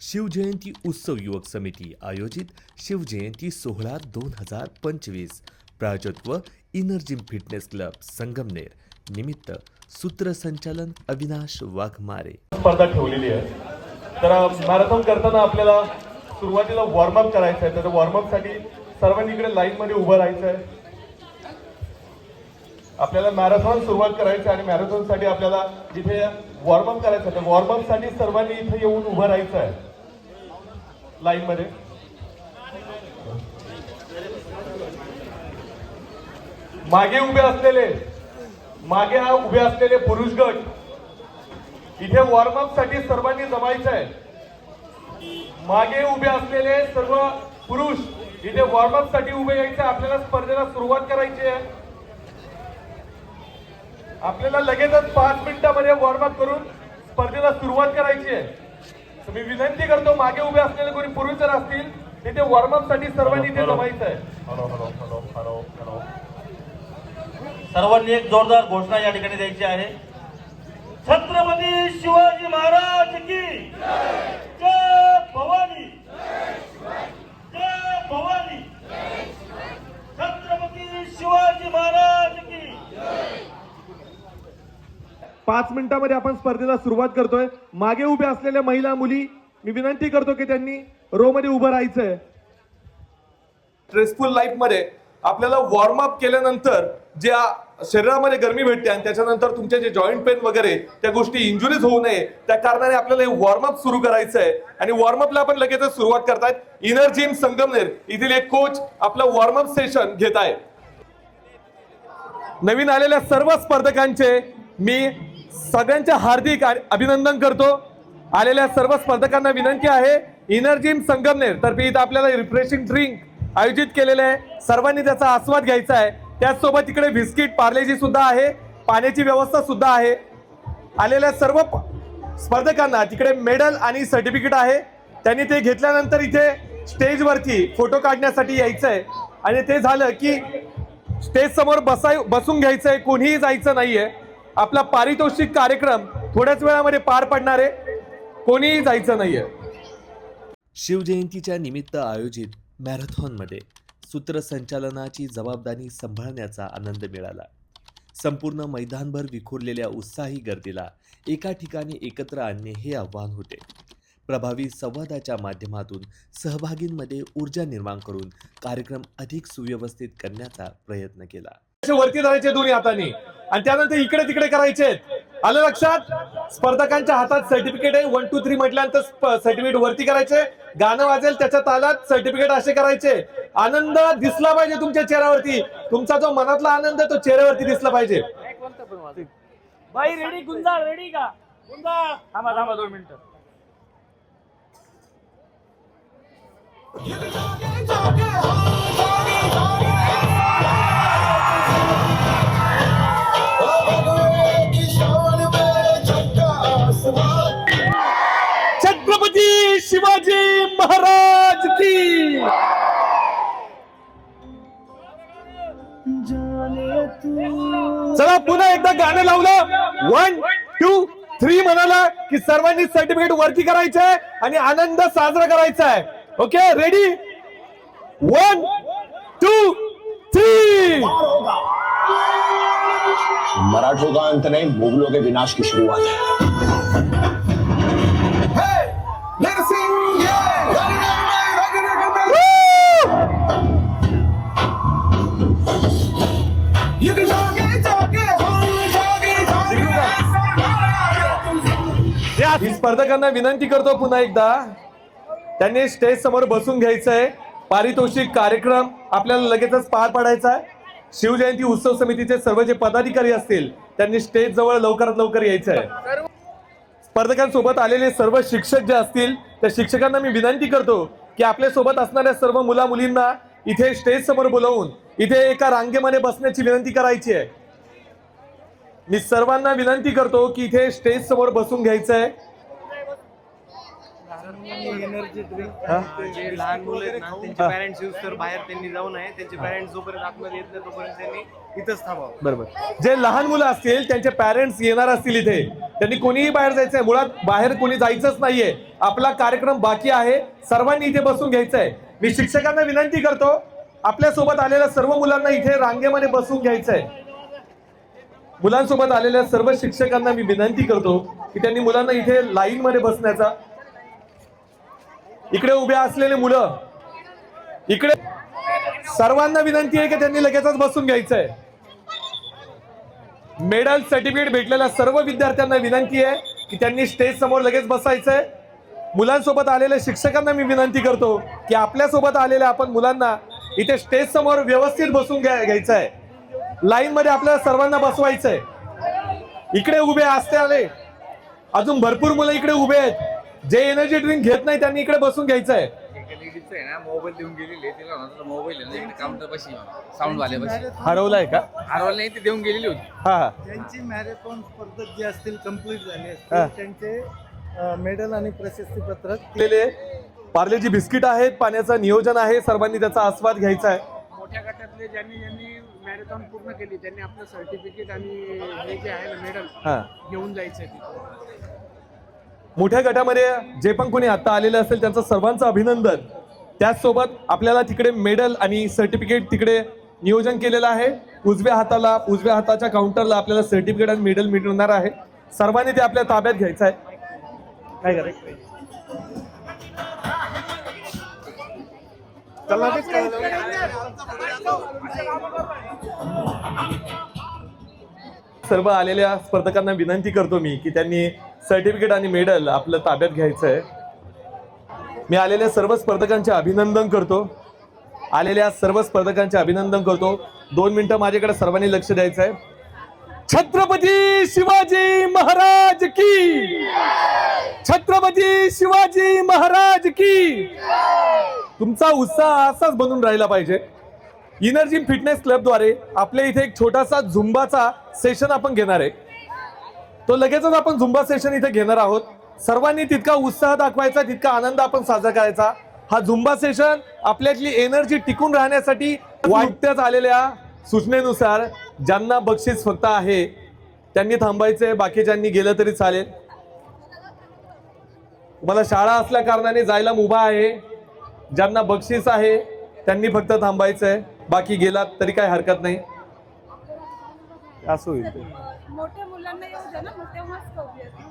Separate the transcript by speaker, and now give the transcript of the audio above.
Speaker 1: शिवजयंती उत्सव युवक समिती आयोजित शिवजयंती सोहळा दोन हजार पंचवीस. प्रायोजकत्व इनर्जिम फिटनेस क्लब संगमनेर. निमित्त सूत्रसंचालन अविनाश वाघमारे.
Speaker 2: स्पर्धा ठेवलेली आहे. तर मॅरेथॉन करताना आपल्याला सुरुवातीला वॉर्मअप करायचं आहे. तर वॉर्मअपसाठी सर्वांनी इकडे लाईनमध्ये उभं राहायचं आहे आपल्याला मॅरेथॉन सुरुवात करायची आहे आणि मॅरेथॉनसाठी आपल्याला इथे वॉर्मअप करायचं आहे तर वॉर्मअपसाठी सर्वांनी इथे येऊन उभं राहायचं आहे लाईनमध्ये मागे उभे असलेले मागे हा उभे असलेले पुरुष गट इथे वॉर्मअपसाठी सर्वांनी जमायचं आहे. मागे उभे असलेले सर्व पुरुष इथे वॉर्मअपसाठी उभे यायचे आपल्याला स्पर्धेला सुरुवात करायची आहे. आपल्याला लगेचच पाच मिनिटामध्ये वॉर्मअप करून स्पर्धेला सुरुवात करायची आहे. मी विनंती करतो मागे उभे असलेले कोणी पुरुष जर असतील तिथे वॉर्मअपसाठी सर्वांनी इथे जमायचं आहे.
Speaker 3: सर्वांनी एक जोरदार घोषणा या ठिकाणी द्यायची आहे. छत्रपती शिवाजी महाराज की जय भवानी जय भवानी छत्रपती शिवाजी महाराज की
Speaker 2: पाच आपण स्पर्धेला सुरुवात करतोय. मागे उभे असलेल्या महिला मुली मी विनंती करतो की त्यांनी रो मध्ये उभं राहायचंय. स्ट्रेसफुल लाईफमध्ये आपल्याला वॉर्मअप केल्यानंतर ज्या शरीरामध्ये गरमी भेटते आणि त्याच्यानंतर तुमचे जे जॉईंट पेन वगैरे त्या गोष्टी इंजुरीज होऊ नये. त्या कारणाने आपल्याला हे वॉर्मअप सुरू करायचं आहे आणि वॉर्मअपला आपण लगेचच सुरुवात करतायत. इनर जिम संगमनेर येथील एक कोच आपलं वॉर्मअप सेशन घेत आहे. नवीन आलेल्या सर्व स्पर्धकांचे मी सगळ्यांच्या हार्दिक अभिनंदन करतो. आलेल्या सर्व स्पर्धकांना विनंती आहे इनर्जिम संगमनेर तर्फे इथं आपल्याला रिफ्रेशिंग ड्रिंक आयोजित केलेलं आहे. सर्वांनी त्याचा आस्वाद घ्यायचा आहे. त्याचसोबत इकडे बिस्किट पार्लेजी सुद्धा आहे पाण्याची व्यवस्था सुद्धा आहे. आलेल्या सर्व स्पर्धकांना तिकडे मेडल आणि सर्टिफिकेट आहे. त्यांनी ते घेतल्यानंतर इथे स्टेजवरती फोटो काढण्यासाठी यायचं आहे आणि ते झालं की स्टेज समोर बसाय बसून आहे कोणीही जायचं नाही आहे आपला पारितोषिक कार्यक्रम थोड्याच वेळामध्ये पार पडणार आहे. कोणीही जायचं नाहीये.
Speaker 1: शिवजयंतीच्या निमित्त आयोजित मॅरेथॉनमध्ये सूत्रसंचालनाची जबाबदारी सांभाळण्याचा आनंद मिळाला. संपूर्ण मैदानभर विखुरलेल्या उत्साही गर्दीला एका ठिकाणी एकत्र आणणे हे आव्हान होते. प्रभावी संवादाच्या माध्यमातून सहभागींमध्ये ऊर्जा निर्माण करून कार्यक्रम अधिक सुव्यवस्थित करण्याचा प्रयत्न केला.
Speaker 2: वरती दोन्ही हाताने आणि त्यानंतर इकडे तिकडे करायचे आलं लक्षात? स्पर्धकांच्या हातात सर्टिफिकेट आहे. वन टू थ्री म्हटल्यानंतर सर्टिफिकेट वरती करायचे. गाणं वाजेल त्याच्या तालात सर्टिफिकेट असे करायचे. आनंद दिसला पाहिजे तुमच्या चेहऱ्यावरती. तुमचा जो मनातला आनंद आहे तो चेहऱ्यावरती दिसला पाहिजे.
Speaker 4: बाई रेडी रेडी का? गुंजार थांबा थांबा दोन मिनिटं.
Speaker 2: महाराज की। चला पुन्हा एकदा गाणं लावलं. वन टू थ्री म्हणाला की सर्वांनी सर्टिफिकेट वरती करायचंय आणि आनंद साजरा करायचा आहे. Okay ready one two three
Speaker 5: मराठों का अंत नहीं मुगलों के विनाश की शुरुआत है.
Speaker 2: मी स्पर्धकांना विनंती करतो पुन्हा एकदा. त्यांनी स्टेज समोर बसून घ्यायचंय. पारितोषिक कार्यक्रम आपल्याला लगेचच पार पाडायचा आहे. शिवजयंती उत्सव समितीचे सर्व जे पदाधिकारी असतील त्यांनी स्टेज जवळ लवकरात लवकर यायचं आहे स्पर्धकांसोबत आलेले सर्व शिक्षक जे असतील त्या शिक्षकांना मी विनंती करतो की आपल्यासोबत असणाऱ्या सर्व मुला मुलींना इथे स्टेज समोर बोलवून इथे एका रांगेमध्ये बसण्याची विनंती करायची आहे. मी सर्वांना विनंती करतो की इथे स्टेज समोर बसून घ्यायचंय. आहे
Speaker 6: जे लहान मुलं आहेत ना त्यांचे पॅरेंट्स यूज तर बाहेर त्यांनी जाऊ नये त्यांचे पॅरेंट्स जोपर्यंत आतमध्ये येत नाही तोपर्यंत त्यांनी इथंच थांबावं.
Speaker 2: बरोबर. जे लहान मुलं असतील त्यांचे पॅरेंट्स येणार असतील इथे. त्यांनी कोणीही बाहेर जायचंय मुळात बाहेर कोणी जायचंच नाहीये. आपला कार्यक्रम बाकी आहे. सर्वांनी इथे बसून घ्यायचंय. मी शिक्षकांना विनंती करतो आपल्यासोबत आलेल्या सर्व मुलांना इथे रांगेमध्ये बसून घ्यायचंय. मुलांसोबत आलेल्या सर्व शिक्षकांना मी विनंती करतो की त्यांनी मुलांना इथे लाईन मध्ये बसण्याचा इकडे उभे असलेले मुलं इकडे सर्वांना विनंती आहे की त्यांनी लगेचच बसून घ्यायचंय. मेडल सर्टिफिकेट भेटलेल्या सर्व विद्यार्थ्यांना विनंती आहे की त्यांनी स्टेज समोर लगेच बसायचंय. मुलांसोबत आलेल्या शिक्षकांना मी विनंती करतो की आपल्यासोबत आलेल्या आपण मुलांना इथे स्टेज समोर व्यवस्थित बसून घ्या घ्यायचं आहे लाईन मध्ये आपल्याला सर्वांना बसवायचंय. इकडे उभे असते आले अजून भरपूर मुलं इकडे उभे आहेत. जे एनर्जी ड्रिंक घेत नाही त्यांनी इकडे बसून
Speaker 7: लेडीजचं आहे ना मोबाईल देऊन गेलेली तिला मोबाईल आहे ना इकडे काउंटर बशी साऊंड
Speaker 2: हरवलाय का?
Speaker 7: हरवलं नाही ती देऊन गेलेली होती.
Speaker 2: हा हा.
Speaker 6: त्यांची मॅरेथॉन स्पर्धा जी असतील कंप्लीट झाली
Speaker 2: हा.
Speaker 6: असतील त्यांचे मेडल आणि प्रशस्ती पत्रक
Speaker 2: लेले पार्लेजी बिस्किट आहेत पाण्याचं नियोजन आहे सर्वांनी त्याचा आस्वाद घ्यायचा आहे.
Speaker 8: मोठ्या गटातले ज्यांनी ज्यांनी मॅरेथॉन पूर्ण केली त्यांनी आपलं सर्टिफिकेट आणि हे जे आहे ना मेडल
Speaker 2: हा.
Speaker 8: घेऊन जायचं आहे तिथं.
Speaker 2: मोठ्या गटामध्ये जे पण कोणी आता आलेले असेल त्यांचं सर्वांचं अभिनंदन. त्याचसोबत आपल्याला तिकडे मेडल आणि सर्टिफिकेट तिकडे नियोजन केलेलं आहे. उजव्या हाताला उजव्या हाताच्या काउंटरला आपल्याला सर्टिफिकेट आणि मेडल मिळणार आहे. सर्वांनी ते आपल्या ताब्यात घ्यायचं आहे. काय करायचं? सर्व आलेल्या स्पर्धकांना विनंती करतो मी की त्यांनी सर्टिफिकेट आणि मेडल आपलं ताब्यात घ्यायचं आहे मी आलेल्या सर्व स्पर्धकांचे अभिनंदन करतो. आलेल्या सर्व स्पर्धकांचे अभिनंदन करतो. दोन मिनिटं माझ्याकडे सर्वांनी लक्ष द्यायचं आहे छत्रपती शिवाजी महाराज की छत्रपती शिवाजी महाराज की तुमचा उत्साह असाच बनून राहिला पाहिजे. इनर्जी फिटनेस क्लबद्वारे आपल्या इथे एक छोटासा झुंबाचा सेशन आपण घेणार आहे. तो लगेचच आपण झुंबा सेशन इथे घेणार आहोत. सर्वांनी तितका उत्साह दाखवायचा तितका आनंद आपण साजरा करायचा. हा झुंबा सेशन आपल्यातली एनर्जी टिकून राहण्यासाठी वाटत्याच आलेल्या सूचनेनुसार ज्यांना बक्षीस फक्त आहे त्यांनी थांबायचंय बाकीच्यांनी गेलं तरी चालेल. मला शाळा असल्या कारणाने जायला मुभा आहे. ज्यांना बक्षीस आहे त्यांनी फक्त थांबायचंय. बाकी गेलात तरी काही हरकत नाही. असं होईल
Speaker 9: मोठ्या मुलांना येऊ द्या ना मग तेव्हाच करूया